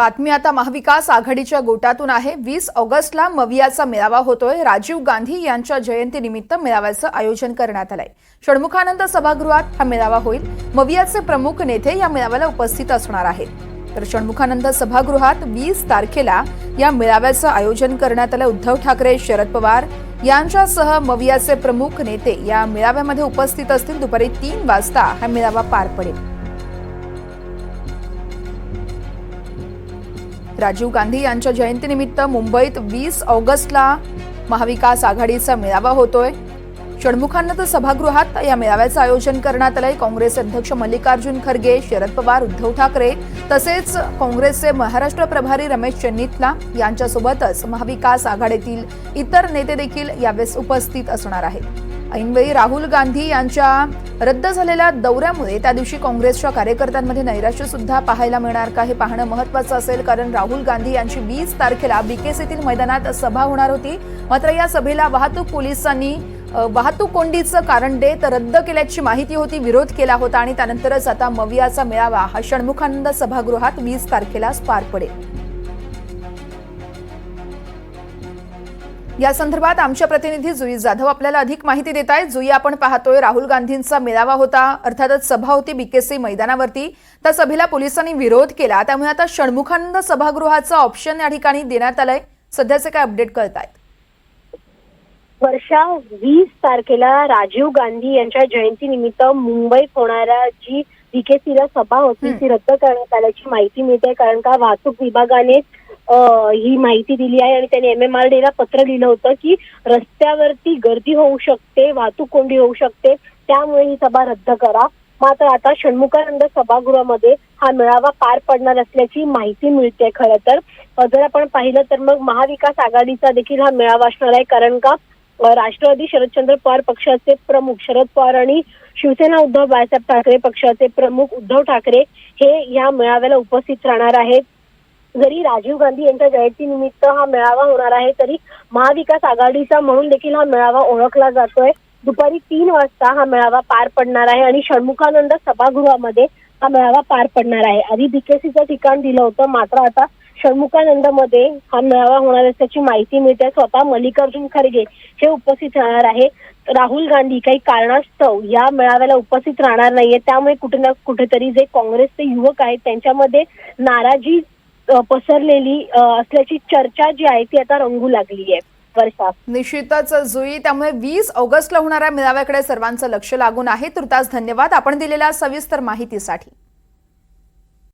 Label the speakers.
Speaker 1: बातमी आता महाविकास आघाडीच्या गोटातून आहे. वीस ऑगस्टला मवियाचा मेळावा होतोय. राजीव गांधी यांच्या जयंतीनिमित्त मेळाव्याचं आयोजन करण्यात आलंय. षण्मुखानंद सभागृहात हा मेळावा होईल. मवियाचे प्रमुख नेते या मेळाव्याला उपस्थित असणार आहेत. तर षण्मुखानंद सभागृहात वीस तारखेला या मेळाव्याचं आयोजन करण्यात आलं. उद्धव ठाकरे शरद पवार यांच्यासह मवियाचे प्रमुख नेते या मेळाव्यामध्ये उपस्थित असतील. दुपारी तीन वाजता हा मेळावा पार पडेल. राजीव गांधी यांच्या जयंतीनिमित्त मुंबईत वीस ऑगस्टला महाविकास आघाडीचा मेळावा होतोय. षण्मुखानंद सभागृहात या मेळाव्याचं आयोजन करण्यात आलंय. काँग्रेस अध्यक्ष मल्लिकार्जुन खरगे शरद पवार उद्धव ठाकरे तसेच काँग्रेसचे महाराष्ट्र प्रभारी रमेश चन्नीतला यांच्यासोबतच महाविकास आघाडीतील इतर नेते देखील यावेळेस उपस्थित असणार आहेत. ऐनवेळी राहुल गांधी यांच्या रद्द झालेल्या दौऱ्यामुळे त्या दिवशी काँग्रेसच्या कार्यकर्त्यांमध्ये नैराश्य सुद्धा पाहायला मिळणार का हे पाहणं महत्वाचं असेल कारण राहुल गांधी यांची वीस तारखेला बीकेसीतील मैदानात सभा होणार होती. मात्र या सभेला वाहतूक पोलिसांनी वाहतूक कोंडीचं कारण देत रद्द केल्याची माहिती होती विरोध केला होता आणि त्यानंतरच आता मवियाचा मेळावा हा षण्मुखानंद सभागृहात वीस तारखेला पार पडेल. या संदर्भात आमच्या प्रतिनिधी जुई जाधव आपल्याला अधिक माहिती देत आहेत. जुई आपण पाहतोय राहुल गांधींचा मेळावा होता. अर्थातच सभा होती बीकेसी मैदानावरती. त्या सभेला पोलिसांनी विरोध केला. त्यामुळे आता षण्मुखानंद सभागृहाचं ऑप्शन या ठिकाणी देण्यात आलंय. सध्याचे काय अपडेट कळत आहेत
Speaker 2: वर्षा वीस तारखेला राजीव गांधी यांच्या जयंतीनिमित्त मुंबईत होणाऱ्या जी बीकेसीला सभा होती. ती रद्द करण्यात आल्याची माहिती मिळते. कारण का? वाहतूक विभागाने ही माहिती दिली आहे आणि त्यांनी एम एम आर ला पत्र लिहिलं होतं की रस्त्यावरती गर्दी होऊ शकते वाहतूक कोंडी होऊ शकते त्यामुळे ही सभा रद्द करा. मात्र आता षण्मुखानंद सभागृहामध्ये हा मेळावा पार पडणार असल्याची माहिती मिळते खरं तर. जर आपण पाहिलं तर मग महाविकास आघाडीचा देखील हा मेळावा असणार आहे कारण का? राष्ट्रवादी शरदचंद्र पवार पक्षाचे प्रमुख शरद पवार आणि शिवसेना उद्धव बाळासाहेब ठाकरे पक्षाचे प्रमुख उद्धव ठाकरे हे या मेळाव्याला उपस्थित राहणार आहेत. जरी राजीव गांधी यांच्या जयंतीनिमित्त हा मेळावा होणार आहे तरी महाविकास आघाडीचा म्हणून देखील हा मेळावा ओळखला जातोय. दुपारी तीन वाजता हा मेळावा पार पडणार आहे आणि षण्मुखानंद सभागृहामध्ये हा मेळावा पार पडणार आहे. आधी बीकेसीचं ठिकाण दिलं होतं मात्र आता षण्मुखानंदमध्ये हा मेळावा होणार असल्याची माहिती मिळते. स्वतः मल्लिकार्जुन खरगे हे उपस्थित राहणार आहे. राहुल गांधी काही कारणास्तव या मेळाव्याला उपस्थित राहणार नाहीये. त्यामुळे कुठे ना कुठेतरी जे काँग्रेसचे युवक आहेत त्यांच्यामध्ये नाराजी पसरलेली असल्याची चर्चा जी आहे ती आता रंगू लागली आहे वर्षा.
Speaker 1: निश्चितच जुई. त्यामुळे वीस ऑगस्टला होणाऱ्या मेळाव्याकडे सर्वांचं लक्ष लागून आहे. तुर्तास धन्यवाद. आपण दिलेल्या सविस्तर माहितीसाठी.